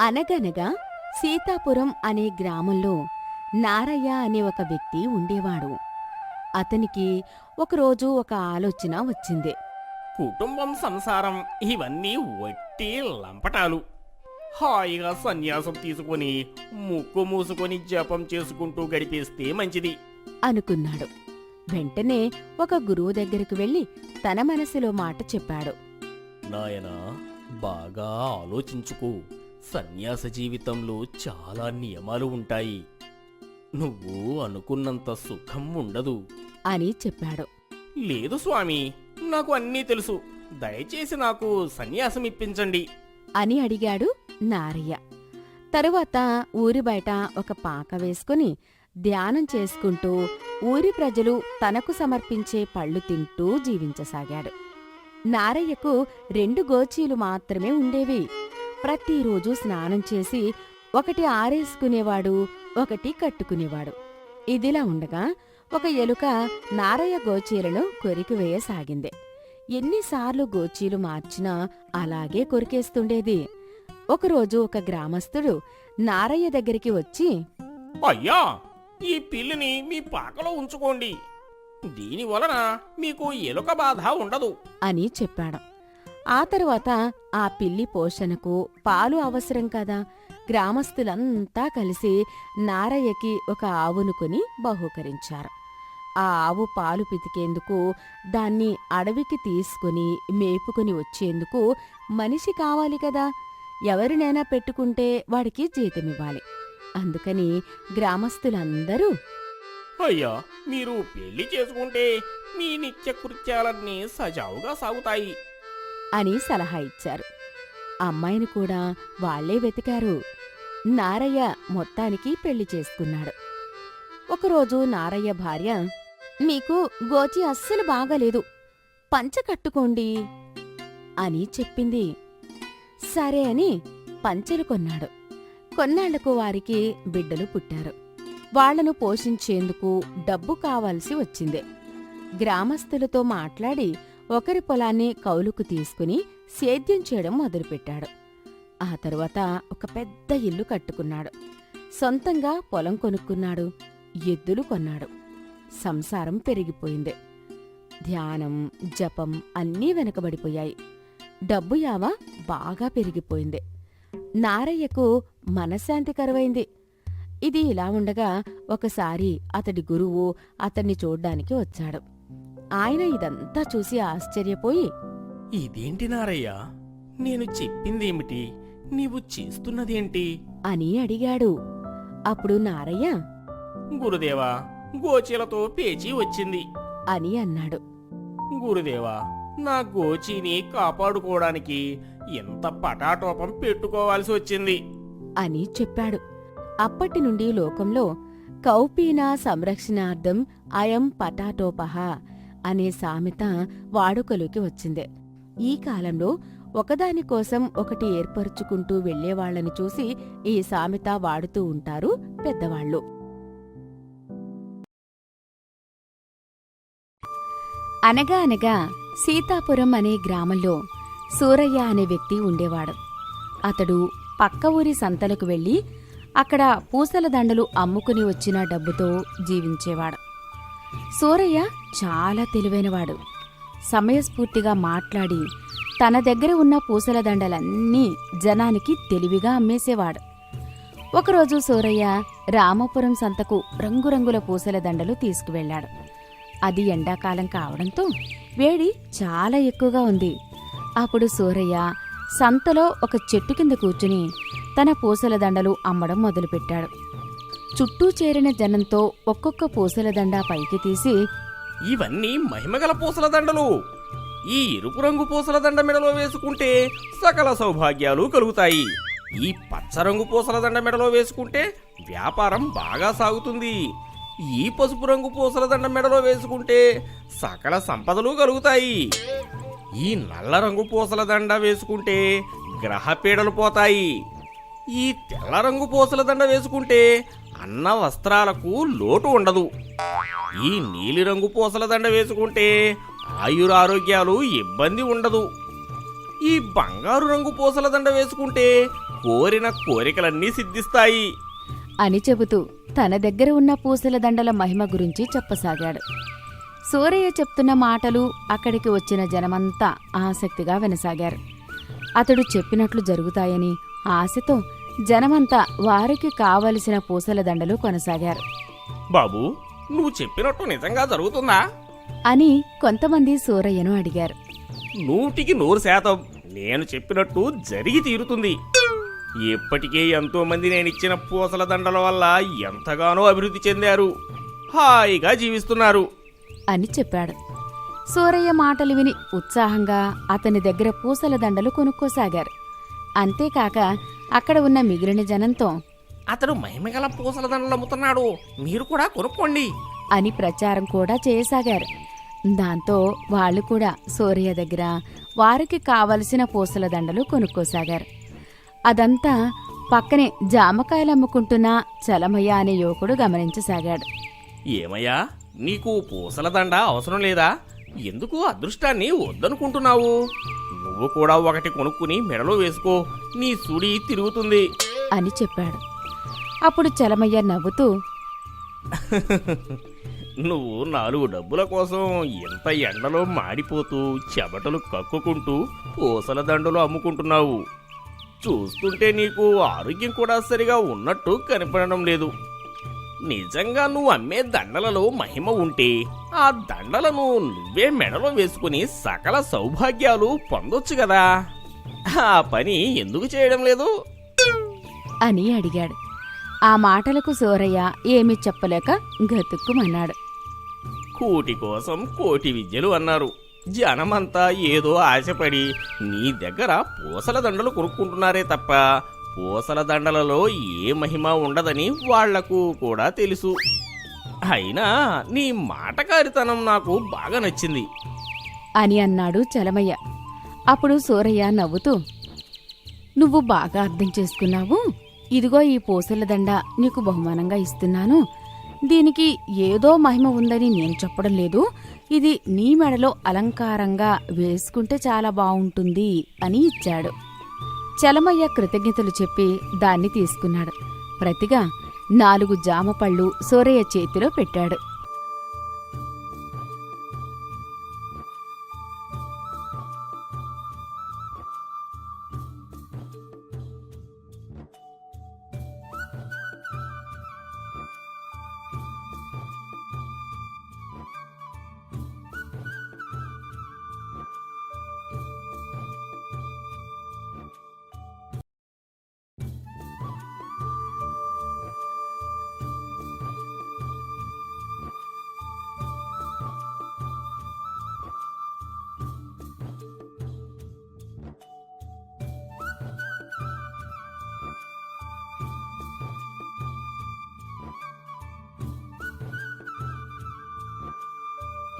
అనగనగా సీతాపురం అనే గ్రామంలో నారయ్య అనే ఒక వ్యక్తి ఉండేవాడు. అతనికి ఒకరోజు ఒక ఆలోచన వచ్చింది. కుటుంబం సంసారం ఇవన్నీ వట్టి లంపటాలు. హాయిగా సన్యాసం తీసుకొని ముక్కు మూసుకొని జపం చేసుకుంటూ గడిపేస్తే మంచిది. అనుకున్నాడు. వెంటనే ఒక గురువు దగ్గరికి వెళ్ళి తన మనసులో మాట చెప్పాడు. నాయనా బాగా ఆలోచించుకో. సన్యాస జీవితంలో చాలా నియమాలు ఉంటాయి. నువ్వు అనుకున్నంత సుఖం ఉండదు. అని చెప్పాడు. లేదు స్వామి నాకు అన్నీ తెలుసు. దయచేసి నాకు సన్యాసం ఇప్పించండి. అని అడిగాడు నారయ్య. తరువాత ఊరి బయట ఒక పాక వేసుకుని ధ్యానం చేసుకుంటూ ఊరి ప్రజలు తనకు సమర్పించే పళ్ళు తింటూ జీవించసాగాడు. నారయ్యకు రెండు గోచీలు మాత్రమే ఉండేవి. ప్రతిరోజు స్నానం చేసి ఒకటి ఆరేసుకునేవాడు ఒకటి కట్టుకునేవాడు. ఇదిలా ఉండగా ఒక ఎలుక నారయ్య గోచీలను కొరికివేయసాగింది ఎన్నిసార్లు గోచీలు మార్చినా అలాగే కొరికేస్తుండేది. ఒకరోజు ఒక గ్రామస్తుడు నారయ్య దగ్గరికి వచ్చి అయ్యా ఈ పిల్లిని మీ పాకలో ఉంచుకోండి. దీని వలన మీకు ఎలుక బాధ ఉండదు. అని చెప్పాడు. ఆ తరువాత ఆ పిల్లి పోషణకు పాలు అవసరం కదా. గ్రామస్తులంతా కలిసి నారయ్యకి ఒక ఆవును కొని బహూకరించారు. ఆ ఆవు పాలు పితికేందుకు దాన్ని అడవికి తీసుకుని మేపుకుని వచ్చేందుకు మనిషి కావాలి కదా. ఎవరినైనా పెట్టుకుంటే వాడికి జీతమివ్వాలి. అందుకని గ్రామస్తులందరూ అయ్యా మీరు పెళ్ళి చేసుకుంటే మీ నిత్య కృత్యాలన్నీ సజావుగా సాగుతాయి. అని సలహా ఇచ్చారు. అమ్మాయిని కూడా వాళ్ళే వెతికారు. నారయ్య మొత్తానికి పెళ్ళి చేసుకున్నాడు. ఒకరోజు నారయ్య భార్య మీకు గోచి అస్సలు బాగాలేదు. పంచ కట్టుకోండి అని చెప్పింది. సరే అని పంచెలు కొన్నాడు. కొన్నాళ్ళకు వారికి బిడ్డలు పుట్టారు. వాళ్ళను పోషించేందుకు డబ్బు కావాల్సి వచ్చింది. గ్రామస్తులతో మాట్లాడి ఒకరి పొలాన్ని కౌలుకు తీసుకుని సేద్యం చేయడం మొదలుపెట్టాడు. ఆ తరువాత ఒక పెద్ద ఇల్లు కట్టుకున్నాడు. సొంతంగా పొలం కొనుక్కున్నాడు. ఎద్దులు కొన్నాడు. సంసారం పెరిగిపోయింది. ధ్యానం జపం అన్నీ వెనకబడిపోయాయి. డబ్బు యావ బాగా పెరిగిపోయింది. నారయ్యకు మనశ్శాంతి కరువైంది. ఇది ఇలా ఉండగా ఒకసారి అతడి గురువు అతన్ని చూడ్డానికి వచ్చాడు. ఆయన ఇదంతా చూసి ఆశ్చర్యపోయి ఇదేంటి నారయ్య? నేను చెప్పిందేమిటి? నీవు చేస్తున్నదేంటి? అని అడిగాడు. అప్పుడు నారయ్య గురుదేవా గోచీలతో పేచీ వచ్చింది. అని అన్నాడు. గురుదేవా నా గోచీని కాపాడుకోవడానికి ఎంత పటాటోపం పెట్టుకోవాల్సి వచ్చింది? అని చెప్పాడు. అప్పటి నుండి లోకంలో కౌపీనా సంరక్షణార్థం అయం పటాటోపహ అనే సామెత వాడుకలోకి వచ్చింది. ఈ కాలంలో ఒకదాని కోసం ఒకటి ఏర్పరుచుకుంటూ వెళ్ళేవాళ్ళని చూసి ఈ సామెత వాడుతూ ఉంటారు పెద్దవాళ్ళు. అనగా అనగా సీతాపురం అనే గ్రామంలో సూరయ్య అనే వ్యక్తి ఉండేవాడు. అతడు పక్క ఊరి సంతలకు వెళ్ళి అక్కడ పూసల దండలు అమ్ముకుని వచ్చిన డబ్బుతో జీవించేవాడు. సూరయ్య చాలా తెలివైనవాడు. సమయస్ఫూర్తిగా మాట్లాడి తన దగ్గర ఉన్న పూసల దండలన్నీ జనానికి తెలివిగా అమ్మేసేవాడు. ఒకరోజు సూరయ్య రామపురం సంతకు రంగురంగుల పూసల దండలు తీసుకువెళ్ళాడు. అది ఎండాకాలం కావడంతో వేడి చాలా ఎక్కువగా ఉంది. అప్పుడు సూరయ్య సంతలో ఒక చెట్టు కింద కూర్చుని తన పూసల దండలు అమ్మడం మొదలుపెట్టాడు. చుట్టూ చేరిన జనంతో ఒక్కొక్క పూసల దండ పైకి తీసి ఇవన్నీ మహిమగల పూసల దండలు. ఈ ఎరుపు రంగు పూసల దండ మెడలో వేసుకుంటే సకల సౌభాగ్యాలు కలుగుతాయి. ఈ పచ్చ రంగు పూసల దండ మెడలో వేసుకుంటే వ్యాపారం బాగా సాగుతుంది. ఈ పసుపు రంగు పూసల దండ మెడలో వేసుకుంటే సకల సంపదలు కలుగుతాయి. ఈ నల్ల రంగు పూసల దండ వేసుకుంటే గ్రహ పీడలు పోతాయి. ఈ తెల్ల రంగు పూసల దండ వేసుకుంటే అన్న వస్త్రాలకు లోటు ఉండదు. ఈ నీలిరంగు పూసల దండ వేసుకుంటే ఆయురారోగ్యాలు ఇబ్బంది ఉండదు. ఈ బంగారు రంగు పూసల దండ వేసుకుంటే కోరిన కోరికలన్నీ సిద్ధిస్తాయి. అని చెబుతూ తన దగ్గర ఉన్న పూసల దండల మహిమ గురించి చెప్పసాగాడు. సూరయ్య చెప్తున్న మాటలు అక్కడికి వచ్చిన జనమంతా ఆసక్తిగా వినసాగారు. అతడు చెప్పినట్లు జరుగుతాయని ఆశతో జనమంతా వారికి కావలసిన పూసల దండలు కొనసాగారు. బాబు నువ్వు చెప్పినట్టు నిజంగా జరుగుతుందా? అని కొంతమంది సూరయ్యను అడిగారు. నూటికి నూరు శాతం నేను చెప్పినట్టు జరిగి తీరుతుంది. ఇప్పటికే ఎంతో మంది నేను ఇచ్చిన పూసల దండల వల్ల ఎంతగానో అభివృద్ధి చెందారు. హాయిగా జీవిస్తున్నారు. అని చెప్పాడు. సూరయ్య మాటలు విని ఉత్సాహంగా అతని దగ్గర పూసల దండలు కొనుక్కోసాగారు. అంతేకాక అక్కడ ఉన్న మిగిలిన జనంతో అతడు మహిమగల పూసల దండలు అమ్ముతున్నాడు. మీరు కూడా కొనుక్కోండి. అని ప్రచారం కూడా చేయసాగారు. దాంతో వాళ్ళు కూడా సూర్య దగ్గర వారికి కావలసిన పూసల దండలు కొనుక్కోసాగారు. అదంతా పక్కనే జామకాయలు అమ్ముకుంటున్న చలమయ్య అనే యువకుడు గమనించసాగాడు. ఏమయ్యా నీకు పూసల దండ అవసరం లేదా? ఎందుకు అదృష్టాన్ని వద్దనుకుంటున్నావు? నువ్వు కూడా ఒకటి కొనుక్కుని మెడలో వేసుకో. నీ సుడి తిరుగుతుంది. అని చెప్పాడు. అప్పుడు చలమయ్య నవ్వుతూ నువ్వు నాలుగు డబ్బుల కోసం ఎంత ఎండలో మాడిపోతూ చెమటలు కక్కుకుంటూ పూసల దండలు అమ్ముకుంటున్నావు. చూస్తుంటే నీకు ఆరోగ్యం కూడా సరిగా ఉన్నట్టు కనపడడం లేదు. నిజంగా నువ్వు అమ్మే దండలలో మహిమ ఉంటే ఆ దండలను నువ్వే మెడలో వేసుకుని సకల సౌభాగ్యాలు పొందొచ్చు కదా. ఆ పని ఎందుకు చేయడం లేదు? అని అడిగాడు. ఆ మాటలకు సూరయ్య ఏమీ చెప్పలేక గతుక్కుమన్నాడు. కూటి కోసం కోటి విద్యలు అన్నారు. జనమంతా ఏదో ఆశపడి నీ దగ్గర పూసల దండలు కొనుక్కుంటున్నారే తప్ప పూసల దండలలో ఏ మహిమ ఉండదని వాళ్ళకు కూడా తెలుసు. అయినా నీ మాటకారితనం నాకు బాగా నచ్చింది. అని అన్నాడు చలమయ్య. అప్పుడు సూరయ్య నవ్వుతూ నువ్వు బాగా అర్థం చేసుకున్నావు. ఇదిగో ఈ పూసల దండ నీకు బహుమానంగా ఇస్తున్నాను. దీనికి ఏదో మహిమ ఉందని నేను చెప్పడం లేదు. ఇది నీ మెడలో అలంకారంగా వేసుకుంటే చాలా బాగుంటుంది అని ఇచ్చాడు. చలమయ్య కృతజ్ఞతలు చెప్పి దాన్ని తీసుకున్నాడు. ప్రతిగా నాలుగు జామపళ్ళు సోరయ్య చేతిలో పెట్టాడు.